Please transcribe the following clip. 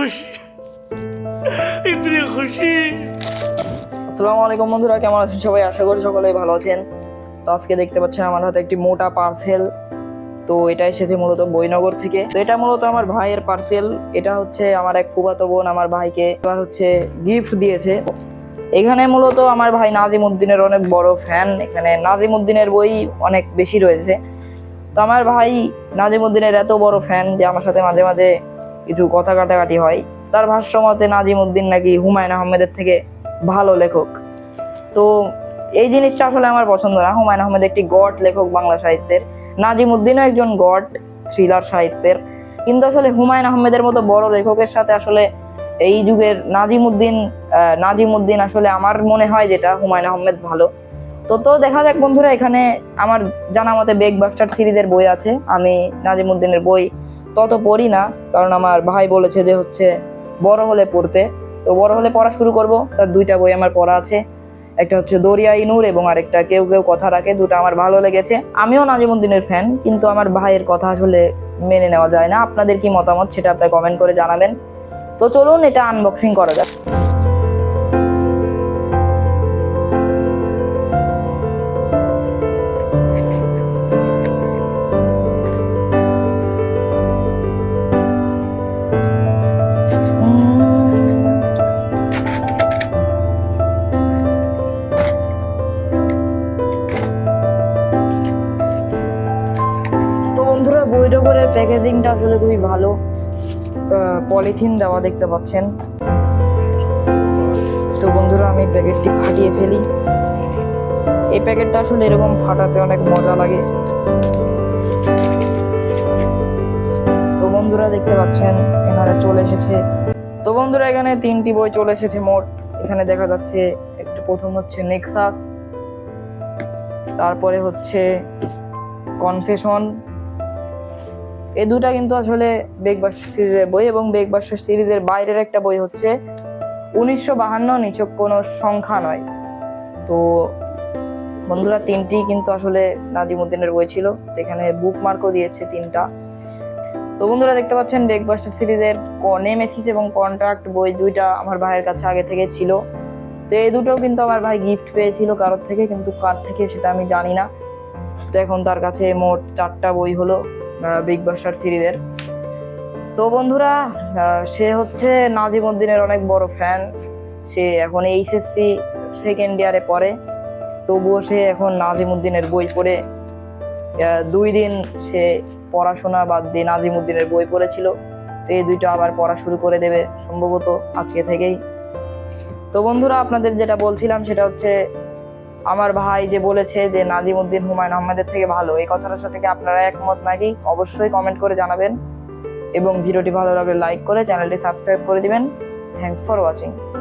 খুশি। ইতনি খুশি। আসসালামু আলাইকুম বন্ধুরা, কেমন আছেন সবাই? আশা করি সকলেই ভালো আছেন। তো আজকে দেখতে পাচ্ছেন আমার হাতে একটি মোটা পার্সেল তো এটা এসেছে মূলত বইনগর থেকে। তো এটা মূলত আমার ভাইয়ের পার্সেল এটা হচ্ছে আমার এক ফুবাতো বোন, আমার ভাইকে। এবার হচ্ছে গিফট দিয়েছে। এখানে মূলত আমার ভাই নাজিম উদ্দিনের অনেক বড় ফ্যান এখানে নাজিম উদ্দিনের বই অনেক বেশি রয়েছে। তো আমার ভাই নাজিম উদ্দিনের এত বড় ফ্যান যে আমার সাথে মাঝে মাঝে কিছু কথা কাটাকাটি হয়। তার ভাষ্য মতে নাজিম উদ্দিন নাকি হুমায়ুন আহমেদের থেকে ভালো লেখক। তো এই জিনিসটা আসলে আমার পছন্দ না। হুমায়ুন আহমেদ একটি গড লেখক বাংলা সাহিত্যের। নাজিম উদ্দিনও একজন গড থ্রিলার সাহিত্যের। কিন্তু আসলে হুমায়ুন আহমেদের মতো বড় লেখকের সাথে আসলে এই যুগের নাজিম উদ্দিন নাজিম উদ্দিন আসলে আমার মনে হয় যেটা হুমায়ুন আহমেদ ভালো। তো তো দেখা যাক বন্ধুরা, এখানে আমার জানা মতে বেগ বাস্টার সিরিজের বই আছে। আমি নাজিম উদ্দিনের বই তত পড়ি না, কারণ আমার ভাই বলেছে যে হচ্ছে বড় হলে পড়তে। তো বড় হলে পড়া শুরু করব। তার দুইটা বই আমার পড়া আছে। একটা হচ্ছে দরিয়া ইনুর এবং আরেকটা কেউ কেউ কথা রাখে, দুটো আমার ভালো লেগেছে। আমিও নাজিমুদ্দিনের ফ্যান কিন্তু আমার ভাইয়ের কথা আসলে মেনে নেওয়া যায় না। আপনাদের কি মতামত সেটা আপনি কমেন্ট করে জানাবেন। তো চলুন এটা আনবক্সিং করা যাক। বৈরগরের প্যাকেজিংটা আসলে খুবই ভালো। পলিথিন দেওয়া দেখতে পাচ্ছেন। তো বন্ধুরা, আমি প্যাকেটটি ফাটিয়ে ফেলি। এই প্যাকেটটা আসলে এরকম ফাটাতে অনেক মজা লাগে। তো বন্ধুরা, দেখতে পাচ্ছেন, এখানে চলে এসেছে। তো বন্ধুরা, এখানে তিনটি বই চলে এসেছে মোট। এখানে দেখা যাচ্ছে, একটা প্রথম হচ্ছে নেক্সাস, তারপরে হচ্ছে কনফেশন এই দুটা কিন্তু আসলে বেগবাস্টার সিরিজের বই এবং বেগবাস্টার সিরিজের বাইরের একটা বই হচ্ছে উনিশশো বাহান্ন নিচক কোনো সংখ্যা নয়। তো বন্ধুরা, তিনটি কিন্তু আসলে নাজিমুদ্দিনের বই ছিল, যেখানে বুকমার্কও দিয়েছে তিনটা। তো বন্ধুরা, দেখতে পাচ্ছেন বেগবাস্টার সিরিজের নেমেসিস এবং কন্ট্রাক্ট বই দুইটা আমার ভাইয়ের কাছে আগে থেকে ছিল। তো এই দুটোও কিন্তু আমার ভাই গিফট পেয়েছিল কারোর থেকে, কিন্তু কার থেকে সেটা আমি জানি না। তো এখন তার কাছে মোট চারটা বই হলো। বিগ বাস্টার সিরিজের। তো বন্ধুরা সে হচ্ছে নাজিম উদ্দিনের অনেক বড় ফ্যান সে এখন এইচএসসি সেকেন্ড ইয়ারে পড়ে। তবুও সে এখন নাজিম উদ্দিনের বই পড়ে। দুই দিন সে পড়াশোনা বাদ দিয়ে নাজিম উদ্দিনের বই পড়েছিল। তো এই দুইটা আবার পড়া শুরু করে দেবে সম্ভবত আজকে থেকেই। তো বন্ধুরা, আপনাদের যেটা বলছিলাম সেটা হচ্ছে আমার ভাই যে বলেছে যে নাজিম উদ্দিন হুমায়ুন আহমেদের থেকে ভালো, এই কথাটার সাথে কি আপনারা একমত নাকি? অবশ্যই কমেন্ট করে জানাবেন। এবং ভিডিওটি ভালো লাগলে লাইক করে চ্যানেলটি সাবস্ক্রাইব করে দিবেন। Thanks for watching